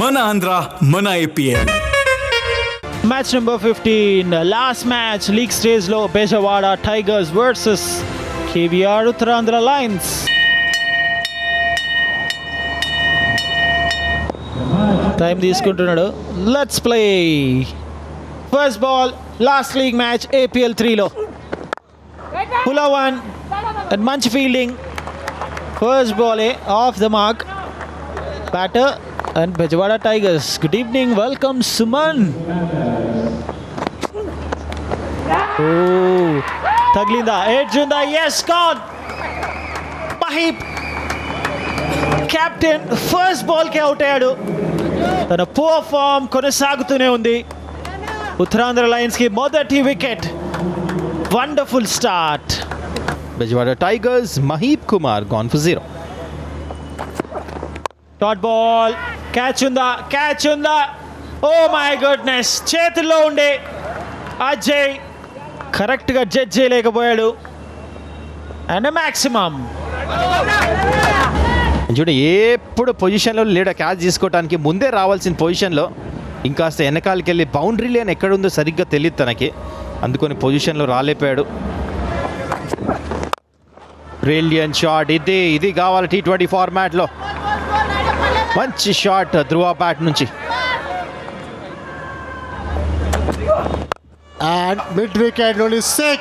మన ఆంధ్ర మన IPL. Match number fifteen last match league స్టేజ్లో Bezawada tigers versus KVR Uttarandhra lions time తీసుకుంటున్నాడు. Let's play first ball last league match APL త్రీలో పులవన్ and మంచి fielding first బాలే off the mark batter and Bezawada tigers good evening welcome Suman oh తగిలిందా edge ఉందా yes gone Maheeb captain first బాల్కి out అయ్యాడు. తన poor form కొనసాగుతూనే ఉంది. ఉత్తరాంధ్ర లయన్స్కి మొదటి wicket wonderful start Bezawada tigers Maheeb Kumar gone for zero dot ball catch ఉందా? Catch ఉందా? ఓ మై గుడ్నెస్ చేతుల్లో ఉండే అజయ్ కరెక్ట్గా జడ్జ్ చేయలేకపోయాడు. అండ్ మ్యాక్సిమం చూడు ఎప్పుడు పొజిషన్లో లేడా క్యాచ్ తీసుకోవడానికి ముందే రావాల్సిన పొజిషన్లో ఇంకాస్త వెనకాలకి వెళ్ళి బౌండరీ లేని ఎక్కడుందో సరిగ్గా తెలియదు తనకి. అందుకొని పొజిషన్లో రాలేపోయాడు బ్రిలియన్ షాట్ ఇది ఇది కావాలి టీ ట్వంటీ ఫార్మాట్లో మంచి షాట్ ధ్రువ బ్యాట్ నుంచి. And mid wicket only six.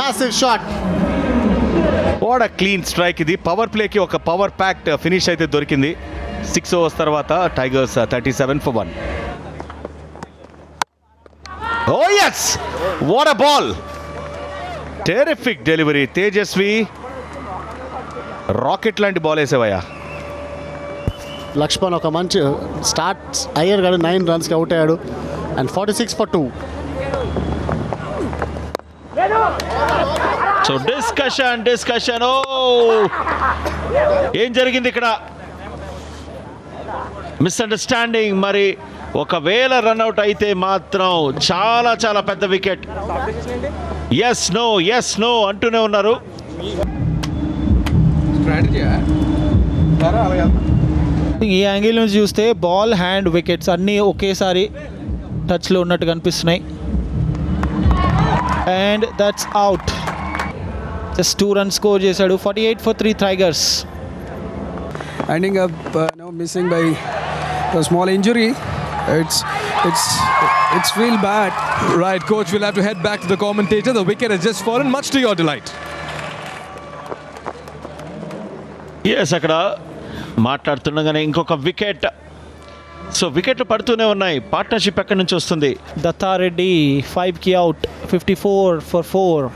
Massive shot. వాడ క్లీన్ స్ట్రైక్ ఇది. పవర్ ప్లేకి ఒక పవర్ ప్యాక్ట్ ఫినిష్ అయితే దొరికింది. సిక్స్ ఓవర్స్ తర్వాత tigers thirty seven for one oh yes what a ball terrific delivery Tejaswi rocket లాంటి ball వేసేవయ్యా. లక్ష్మణ్ ఒక మంచి స్టార్ట్ అయ్యారు కానీ నైన్ రన్స్కి అవుట్ అయ్యాడు. And forty six for two so discussion discussion oh ఏం జరిగింది ఇక్కడ? మిస్అండర్స్టాండింగ్ మరి ఒకవేళ రన్అట్ అయితే మాత్రం చాలా చాలా పెద్ద wicket. Yes no yes no అంటూనే ఉన్నారు. ఈ యాంగిల్ నుంచి చూస్తే బాల్ హ్యాండ్ వికెట్స్ అన్నీ ఒకేసారి టచ్లో ఉన్నట్టు కనిపిస్తున్నాయి and that's out just two runs score చేశాడు forty eight for three tigers ending up uh, you know, missing by a small injury. It's it's it's real bad. Right, coach, we'll have to head back to the commentator. The wicket has just fallen, much to your delight. Yes అక్కడ మాట్లాడుతుండగానే ఇంకొక wicket. So వికెట్లు పడుతూనే ఉన్నాయి. Partnership ఎక్కడి నుంచి వస్తుంది? దత్తారెడ్డి ఫైవ్కి out. Fifty four for four.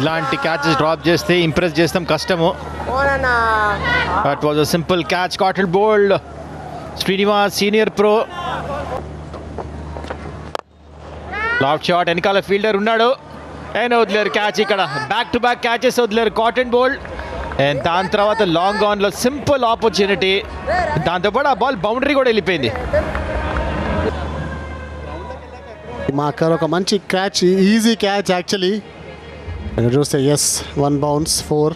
ఇలాంటి క్యాచెస్ డ్రాప్ చేస్తే ఇంప్రెస్ చేస్తాం. కష్టము. That was a simple catch caught and bowled Srinivas senior pro loft shot వెనకాల ఫీల్డర్ ఉన్నాడు. అండ్ వదిలేరు క్యాచ్ ఇక్కడ బ్యాక్ టు బ్యాక్ క్యాచెస్ వదిలేరు కాటన్ బోల్డ్ అండ్ దాని తర్వాత లాంగ్ ఆన్లో సింపుల్ ఆపర్చునిటీ దాంతోపాటు ఆ బాల్ బౌండరీ కూడా వెళ్ళిపోయింది. మా అక్కడ ఒక మంచి క్యాచ్ ఈజీ క్యాచ్ యాక్చువల్లీ చూస్తే ఎస్ వన్ బౌన్స్ ఫోర్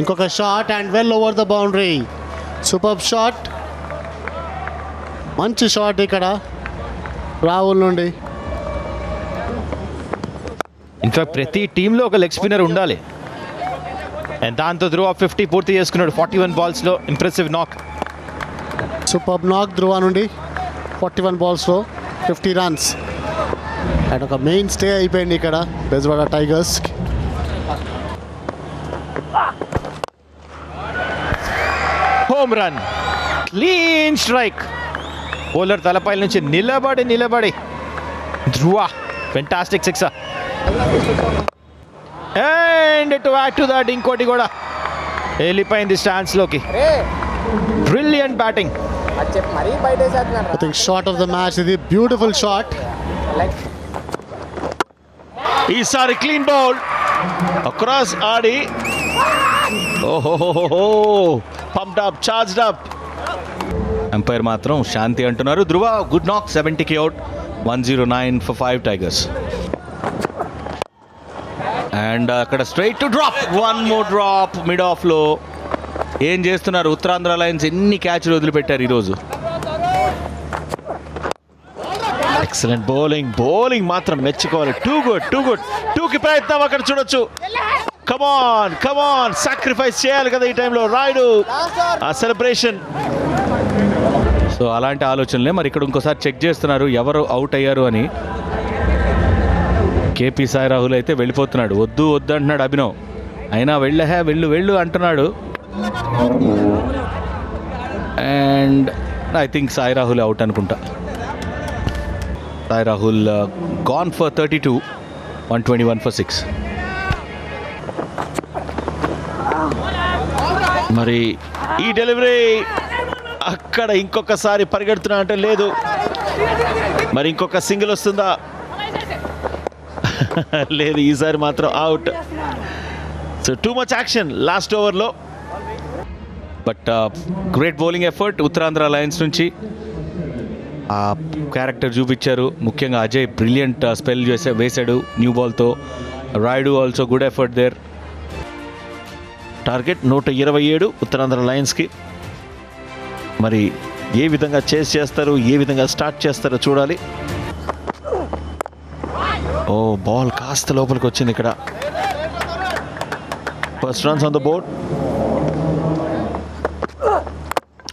ఇంకొక shot and well over the boundary super shot మంచి షాట్ ఇక్కడ. రాహుల్ నుండి. ఇన్ఫాక్ట్ ప్రతి టీంలో ఒక లెగ్ స్పిన్నర్ ఉండాలి. అండ్ దాంతో ధ్రువ ఫిఫ్టీ పూర్తి చేసుకున్నాడు. Forty one బాల్స్లో impressive knock super knock Dhruva నుండి ఫార్టీ వన్ బాల్స్లో ఫిఫ్టీ రన్స్ అండ్ ఒక మెయిన్ స్టే అయిపోయింది ఇక్కడ Bezawada tigers home run clean strike bowler తలపై నుంచి నిలబడి నిలబడి. Dhruva. Fantastic six and to add to that ఇంకోటి కూడా వెళ్ళిపోయింది స్టాండ్స్లోకి brilliant batting I think short of the match ఇది బ్యూటిఫుల్ షాట్ ఈసారి క్లీన్ బౌల్ అక్రాస్ ఆడి. ఓహోహోహో pumped up charged up umpire మాత్రం శాంతి అంటున్నారు. Dhruva good knock సెవెంటీకి out one zero nine for five tigers and అక్కడ straight to drop. One more drop mid ఆఫ్లో ఏం చేస్తున్నారు? ఉత్తరాంధ్ర లయన్స్ ఎన్ని క్యాచ్లు వదిలిపెట్టారు ఈరోజు? ఎక్సలెంట్ బౌలింగ్ బౌలింగ్ మాత్రం మెచ్చుకోవాలి. టూ గుడ్ టూ గుడ్ టూకి ప్రయత్నం అక్కడ చూడొచ్చు. కమాన్ కమాన్ సాక్రిఫైస్ చేయాలి కదా ఈ టైంలో. రాయుడు ఆ సెలబ్రేషన్ సో అలాంటి ఆలోచనలే. మరి ఇక్కడ ఇంకోసారి చెక్ చేస్తున్నారు ఎవరు అవుట్ అయ్యారు అని. కేపీ సాయి రాహుల్ అయితే వెళ్ళిపోతున్నాడు. వద్దు వద్దు అంటున్నాడు అభినవ్. అయినా వెళ్ళహే వెళ్ళు వెళ్ళు అంటున్నాడు. And I think Sai Rahul out అనుకుంటా. Sai Rahul gone for thirty two one twenty one for six మరి ఈ డెలివరీ అక్కడ ఇంకొకసారి పరిగెడుతున్నా అంటే లేదు. మరి ఇంకొక సింగిల్ వస్తుందా? లేదు ఈసారి మాత్రం out so too much action last ఓవర్లో but great bowling effort Uttarandhra lions నుంచి. ఆ క్యారెక్టర్ చూపించారు. ముఖ్యంగా అజయ్ బ్రిలియంట్ స్పెల్ uh, చేసే వేశాడు న్యూ బాల్తో Rayudu also good effort there target నూట ఇరవై ఏడు ఉత్తరాంధ్ర లయన్స్కి మరి ఏ విధంగా చేస్ చేస్తారు ఏ విధంగా స్టార్ట్ చేస్తారో చూడాలి. ఓ బాల్ కాస్త లోపలికి వచ్చింది ఇక్కడ. First runs on the board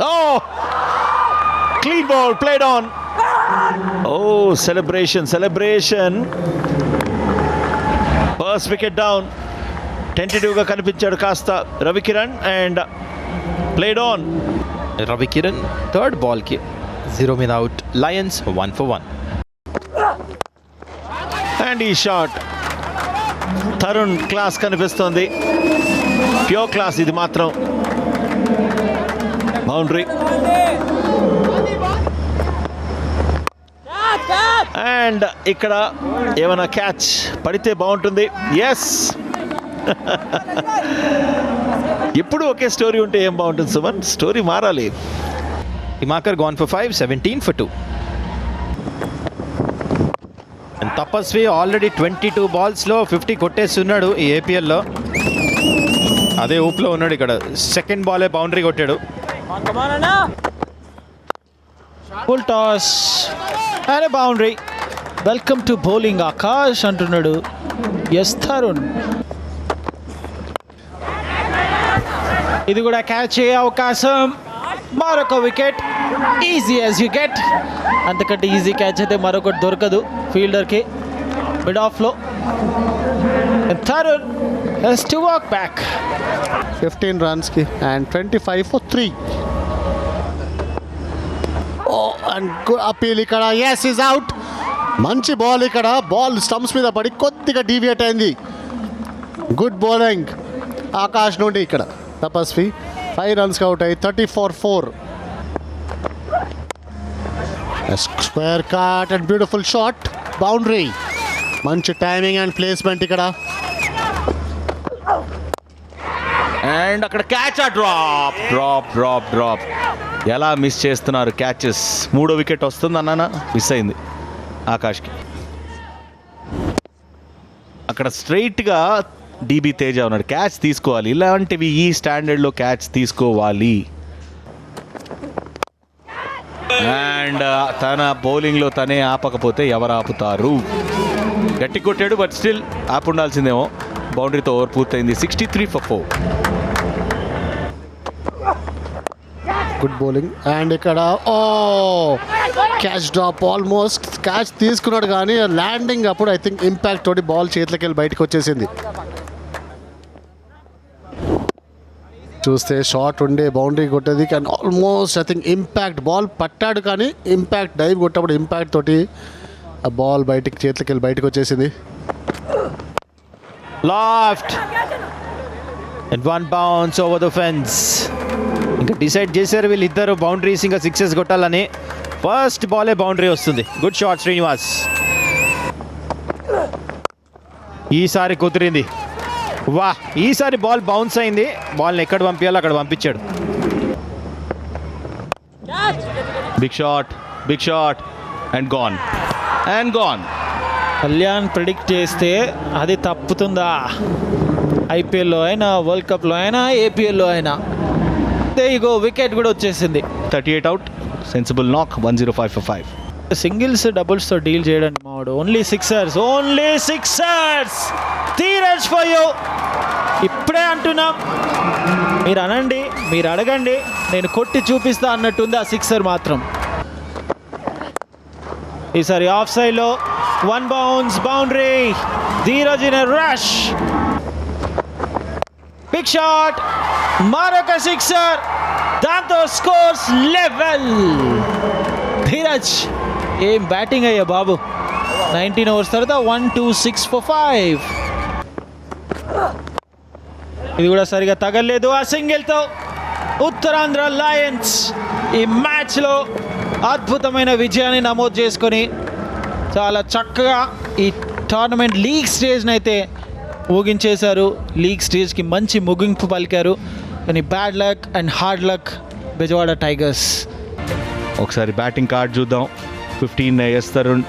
oh! Clean ball played on oh celebration celebration first wicket down టెంటేటివ్గా కనిపించాడు కాస్త Ravikiran and played on Ravi Kiran third Balki zero మీద out lions one for one and ఈ shot. Tarun class కనిపిస్తోంది. Pure class ఇది మాత్రం. Boundary. And ఇక్కడ ఏమైనా catch పడితే బాగుంటుంది. ఎస్ ఎప్పుడు ఒకే స్టోరీ ఉంటే ఏం బాగుంటుంది సుమన్? స్టోరీ మారాలి. Himakar gone for five seventeen for two. Tapasvi already twenty two బాల్స్లో fifty కొట్టేస్తున్నాడు ఈ ఏపీఎల్లో అదే ఊపులో ఉన్నాడు ఇక్కడ. సెకండ్ బాలే బౌండరీ కొట్టాడు. ఫుల్ టాస్ అరే boundary. Welcome to bowling Akash అంటున్నాడు. ఎస్ తరుణ్ ఇది కూడా క్యాచ్ అయ్యే అవకాశం. మరొక wicket. Easy as you get అంతకంటే ఈజీ క్యాచ్ అయితే మరొకటి దొరకదు. ఫీల్డర్కి మిడ్ ఆఫ్లో third he's to walk back fifteen రన్స్కి and twenty five for three oh and appeal ఇక్కడ. ఎస్ ఈజ్ అవుట్ మంచి బాల్ ఇక్కడ. బాల్ స్టంప్స్ మీద పడి కొద్దిగా డీవియేట్ అయింది. గుడ్ బౌలింగ్ ఆకాష్ నుండి ఇక్కడ. తపస్వి. ఫైవ్ రన్స్కి అవుట్ అయ్యి thirty four four square cut and beautiful shot boundary మంచి టైమింగ్ అండ్ ప్లేస్మెంట్ ఇక్కడ అండ్ అక్కడ క్యాచ్ ఆ డ్రాప్ డ్రాప్ డ్రాప్ డ్రాప్ ఎలా మిస్ చేస్తున్నారు క్యాచెస్ మూడో వికెట్ వస్తుంది అన్నానా? మిస్ అయింది. ఆకాష్కి. అక్కడ స్ట్రైట్గా డీబీ తేజ ఉన్నాడు. క్యాచ్ తీసుకోవాలి. ఇలాంటివి ఈ స్టాండర్డ్లో క్యాచ్ తీసుకోవాలి. అండ్ తన బౌలింగ్లో తనే ఆపకపోతే ఎవరు ఆపుతారు? గట్టి కొట్టాడు బట్ స్టిల్ ఆపు ఉండాల్సిందేమో బౌండరీతో ఓవర్ పూర్తయింది. Sixty three for four. Good bowling and ఇక్కడ oh! Catch drop almost catch తీసుకున్నాడు కానీ ల్యాండింగ్ అప్పుడు ఐ థింక్ ఇంపాక్ట్ తోటి బాల్ చేతిలోకి వెళ్ళి బయటకు వచ్చేసింది. చూస్తే షార్ట్ ఉండే బౌండరీ కొట్టేది కానీ almost I think impact ball పట్టాడు కానీ ఇంపాక్ట్ డైవ్ కొట్టప్పుడు ఇంపాక్ట్ తోటి ఆ బాల్ బయటికి చేతిలోకి వెళ్ళి బయటకు వచ్చేసింది. Loft and one bounce over the fence ఇంకా డిసైడ్ చేశారు వీళ్ళిద్దరు బౌండరీస్ ఇంకా సిక్సెస్ కొట్టాలని. ఫస్ట్ బాలే బౌండరీ వస్తుంది. గుడ్ షాట్ శ్రీనివాస్ ఈసారి కుదిరింది. వా ఈసారి బాల్ బౌన్స్ అయింది. బాల్ని ఎక్కడ పంపించాలో అక్కడ పంపించాడు. Big shot big shot and gone and gone Kalyan predict చేస్తే అది తప్పుతుందా? ఐపీఎల్లో అయినా వరల్డ్ కప్లో అయినా ఏపీఎల్లో అయినా. ఇగో వికెట్ కూడా వచ్చేసింది. Thirty eight out sensible knock one zero five for five singles డబుల్స్తో deal చేయడానికి మావాడు. Only sixers only sixers Dheeraj for you ఇప్పుడే అంటున్నాం. మీరు అనండి మీరు అడగండి నేను కొట్టి చూపిస్తా అన్నట్టుంది ఆ సిక్సర్ మాత్రం. ఈసారి ఆఫ్ సైడ్లో one bounce boundary. Dheeraj in rush. Big shot మరొక సిక్సర్ దాంతో స్కోర్స్ లెవెల్. ధీరజ్ ఏం బ్యాటింగ్ అయ్యా బాబు. నైన్టీన్ ఓవర్స్ తర్వాత one two six four five. ఇది కూడా సరిగా తగలేదు. ఆ సింగిల్తో ఉత్తరాంధ్ర లయన్స్ ఈ మ్యాచ్లో అద్భుతమైన విజయాన్ని నమోదు చేసుకొని చాలా చక్కగా ఈ టోర్నమెంట్ లీగ్ స్టేజ్ని అయితే ఊగించేశారు. లీగ్ స్టేజ్కి మంచి ముగింపు పలికారు. కానీ bad luck and hard luck Bezawada tigers. ఒకసారి బ్యాటింగ్ కార్డ్ చూద్దాం. ఫిఫ్టీన్ ఎస్ తరుణ్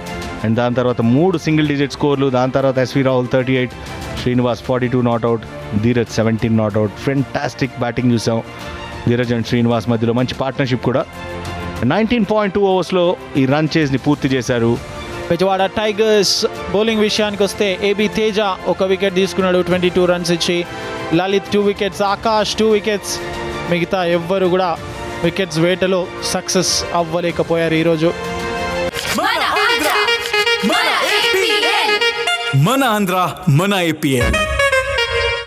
అండ్ దాని తర్వాత మూడు సింగిల్ డిజిట్ స్కోర్లు దాని తర్వాత SV Rahul thirty eight Srinivas forty two not out Dheeraj seventeen not out fantastic batting చూసాం. ధీరజ్ అండ్ శ్రీనివాస్ మధ్యలో మంచి పార్ట్నర్షిప్ కూడా. నైన్టీన్ పాయింట్ టూ ఓవర్స్లో ఈ రన్ చేజ్ని పూర్తి చేశారు. బెజవాడ టైగర్స్ బౌలింగ్ విషయానికి వస్తే ఏబి తేజ ఒక వికెట్ తీసుకున్నాడు ట్వంటీ టూ రన్స్ ఇచ్చి. Lalit two wickets Akash two wickets మిగతా ఎవ్వరు కూడా వికెట్స్ వేటలో సక్సెస్ అవ్వలేకపోయారు ఈరోజు. మన ఆంధ్ర మన ఏపీఎల్